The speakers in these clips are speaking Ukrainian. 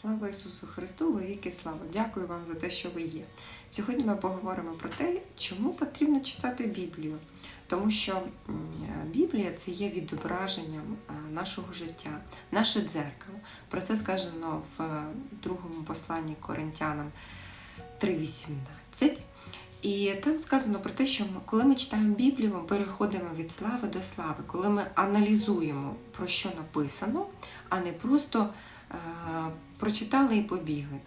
Слава Ісусу Христу, во віки слава! Дякую вам за те, що ви є. Сьогодні ми поговоримо про те, чому потрібно читати Біблію. Тому що Біблія це є відображенням е, нашого життя, наше дзеркало. Про це сказано в е, другому посланні Коринтянам 3.18. І там сказано про те, що коли ми читаємо Біблію, ми переходимо від слави до слави, коли ми аналізуємо, про що написано, а не просто прочитали і побігли.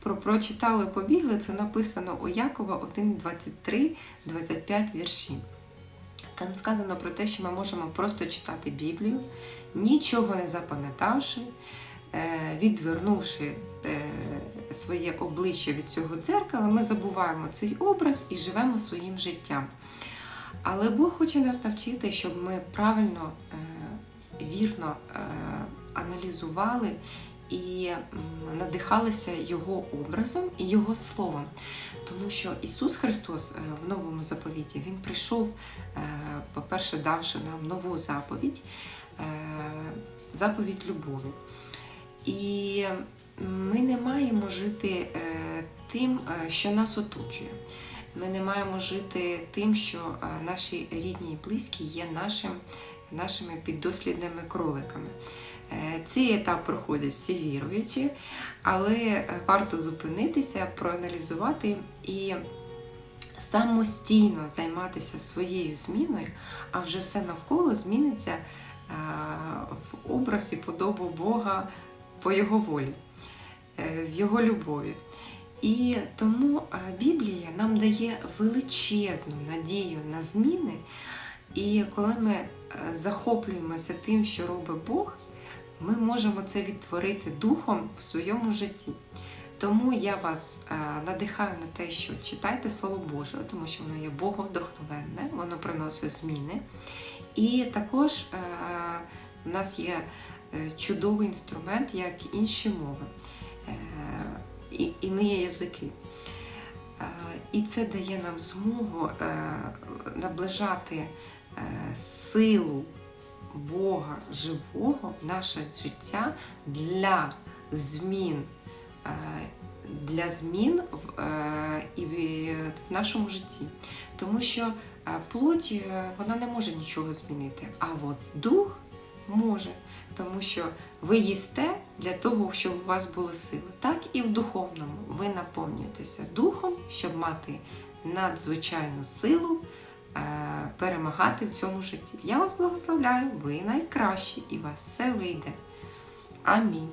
Про прочитали і побігли це написано у Якова 1, 23, 25 вірші. Там сказано про те, що ми можемо просто читати Біблію, нічого не запам'ятавши, е, відвернувши е, своє обличчя від цього дзеркала, ми забуваємо цей образ і живемо своїм життям. Але Бог хоче нас навчити, щоб ми правильно, е, вірно е, аналізували і надихалися Його образом і Його словом. Тому що Ісус Христос е, в новому заповіті Він прийшов, е, по-перше, давши нам нову заповідь, е, заповідь любові. І ми не маємо жити тим, що нас оточує. Ми не маємо жити тим, що наші рідні і близькі є нашим, нашими піддослідними кроликами. Е, Цей етап проходять всі віруючі, але е, варто зупинитися, проаналізувати і самостійно займатися своєю зміною, а вже все навколо зміниться е, в образ і подобу Бога по Його волі, в Його любові. І тому Біблія нам дає величезну надію на зміни. І коли ми е, захоплюємося тим, що робить Бог, ми можемо це відтворити духом в своєму житті. Тому я вас е, надихаю на те, що читайте Слово Боже, тому що воно є боговдохновенне, воно приносить зміни. І також е, в нас є чудовий інструмент, як інші мови, і іні язики. І це дає нам змогу наближати силу Бога живого в наше життя для змін. е, Для змін в, е, в в нашому житті. Тому що е, плоть вона не може нічого змінити, а от дух може. Тому що ви їсте для того, щоб у вас були сили. Так і в духовному ви наповнюєтеся духом, щоб мати надзвичайну силу перемагати в цьому житті. Я вас благословляю, ви найкращі і вас все вийде. Амінь.